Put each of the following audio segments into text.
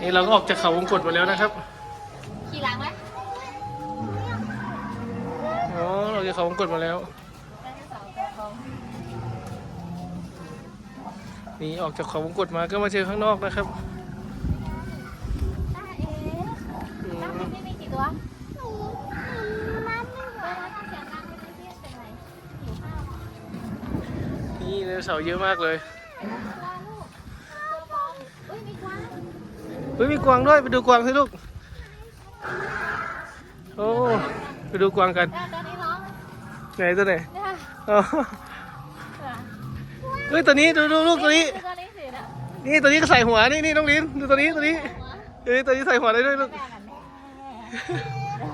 นี่เราก็ออกจากเขาวงกตมาแล้วนะครับขี่หลังไหมอ๋อเราจากเขาวงกตมาแล้วไดโนเสาร์ตัวทองนี่ออกจากเขาวงกตมาก็มาเจอข้างนอกนะครับตาเอ๋อืตั้งมที่นี่มีกี่ตัวหนูนับไม่ไหวแล้วถ้าเสียงดังไม่เที่ยงเป็นไรหิวข้าวนี่ไดโนเสาร์เยอะมากเลย ตัวลูกตัวบอลอุ้ยมีกวาง เฮ้ยมีกวางด้วยไปดูกวางสิลูก โอ้ไปดูกวางกันอะตัวนี้ร้องไหนตัวไหนเนี่ยอ๋ออะเฮ้ยตัวนี้ดูดูลูกตัวนี้ ตัวนี้สิเนี่ยนี่ตัวนี้ก็ใส่หัวนี่นี่น้องลิ้นดูตัวนี้ตัวนี้หัวเอ้ยตัวนี้ใส่หัวได้ด้วยลูกแม่กัน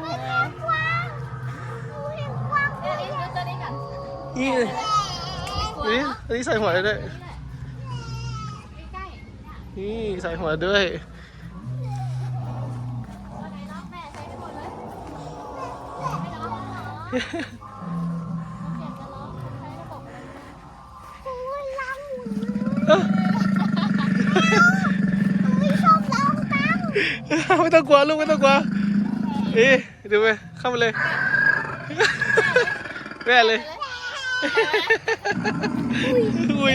แม่กวางหนูเห็นกวางตัวนี้ดูตัวนี้กันนี่ตัวนี้ตัวนี้ใส่หัวได้ด้วย ใกล้นี่ใส่หัวด้วย ไม่ชอบล้างตังไม่ต้องกลัวลูกไม่ต้องกลัวเอ๊ะดูไปเข้ามาเลยแม่เลยอุ้ย